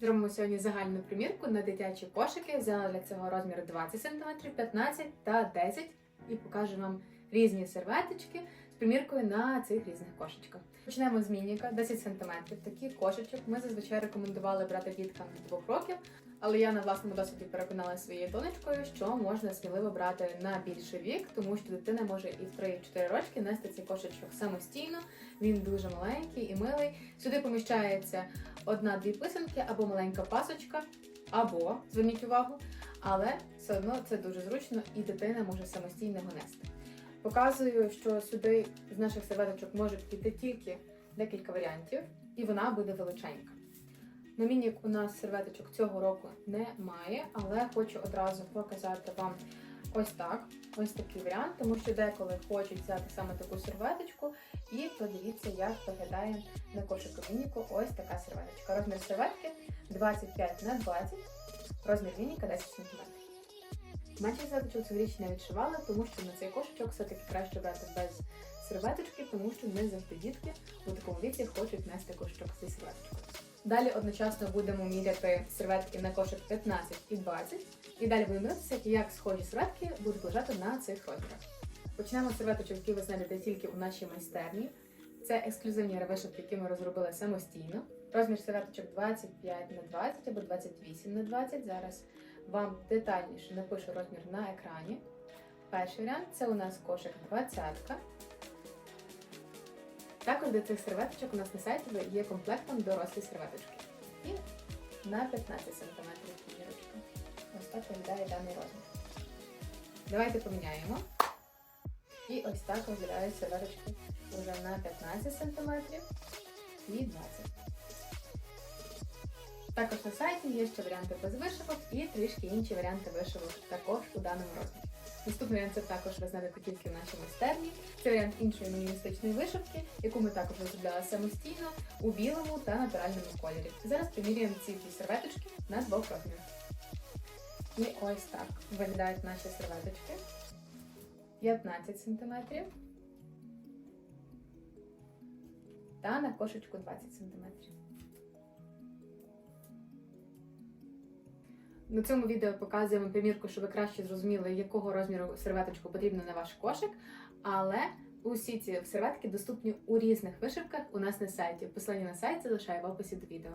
Зробимо сьогодні загальну примірку на дитячі кошики. Взяла для цього розмір 20 см, 15 та 10 і покажу вам різні серветочки приміркою на цих різних кошечках. Почнемо з мініка 10 см. Такий кошечок ми зазвичай рекомендували брати діткам від 2 років. Але я на власному досвіді переконала своєю донечкою, що можна сміливо брати на більший вік, тому що дитина може і в 3-4 рочки нести цей кошечок самостійно. Він дуже маленький і милий. Сюди поміщається одна-дві писанки або маленька пасочка, або зверніть увагу, але все одно це дуже зручно і дитина може самостійно його нести. Показую, що сюди з наших серветочок можуть піти тільки декілька варіантів, і вона буде величенька. На мінік у нас серветочок цього року немає, але хочу одразу показати вам ось так, ось такий варіант, тому що деколи хочуть взяти саме таку серветочку, і подивіться, як виглядає на кошику мініку ось така серветочка. Розмір серветки 25 на 20, розмір мініка 10 см. Менше серветочок цьогоріч не відшивала, тому що на цей кошечок все-таки краще брати без серветочки, тому що не завжди дітки у такому віці хочуть нести кошечок зі серветочкою. Далі одночасно будемо міряти серветки на кошик 15 і 20. І далі будемо дивитися, як схожі серветки будуть лежати на цих розмірах. Почнемо з серветочок, які ви знайдете тільки у нашій майстерні. Це ексклюзивні вишивки, які ми розробили самостійно. Розмір серветочок 25 на 20 або 28 на 20. Зараз вам детальніше напишу розмір на екрані. Перший варіант це у нас кошик 20. Також до цих серветочок у нас на сайті є комплектом дорослі серветочки. І на 15 см кімірочка. Ось так виглядає даний розмір. Давайте поміняємо. І ось так виглядають серветочки вже на 15 см і 20 Також на сайті є ще варіанти без вишивок і трішки інші варіанти вишивок також у даному розмірі. Наступний варіант це також ви знайдете тільки в нашій майстерні. Це варіант іншої мінімалістичної вишивки, яку ми також розробляли самостійно у білому та натуральному кольорі. Зараз примірюємо ці дві серветочки на двох розмірах. І ось так виглядають наші серветочки. 15 см. Та на кошечку 20 см. На цьому відео показуємо примірку, щоб ви краще зрозуміли, якого розміру серветочку потрібно на ваш кошик. Але усі ці серветки доступні у різних вишивках у нас на сайті. Посилання на сайт залишаю в описі до відео.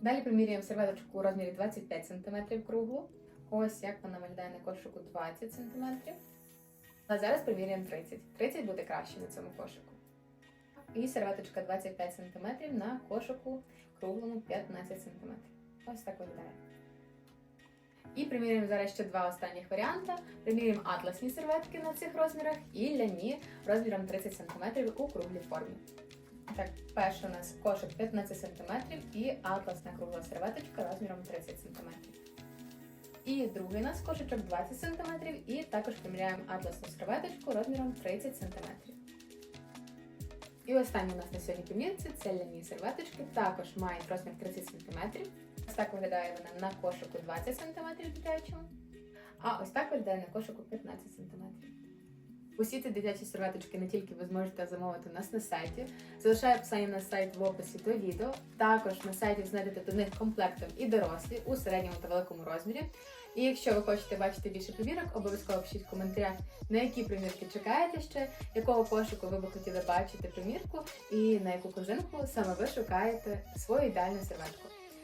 Далі примірюємо серветочку у розмірі 25 см круглу. Ось як вона виглядає на кошику 20 см. А зараз примірюємо 30. 30 буде краще на цьому кошику. І серветочка 25 см на кошику круглому 15 см. Ось так виглядає. І примірюємо зараз ще два останніх варіанти. Примірюємо атласні серветки на цих розмірах і ляні розміром 30 см у круглій формі. Так, перший у нас кошик 15 см і атласна кругла серветочка розміром 30 см. І другий у нас кошичок 20 см і також приміряємо атласну серветочку розміром 30 см. І останній у нас на сьогодні примірці це ляні серветочки, також мають розмір 30 см. Ось так виглядає вона на кошику 20 см дитячому. А ось так виглядає на кошику 15 см. Усі ці дитячі серветочки не тільки ви зможете замовити у нас на сайті. Залишаю посилання на сайт в описі до відео. Також на сайті знайдете до них комплектом і дорослі у середньому та великому розмірі. І якщо ви хочете бачити більше примірок, обов'язково пишіть в коментарях, на які примірки чекаєте ще, якого кошику ви би хотіли бачити примірку, і на яку корзинку саме ви шукаєте свою ідеальну серветку.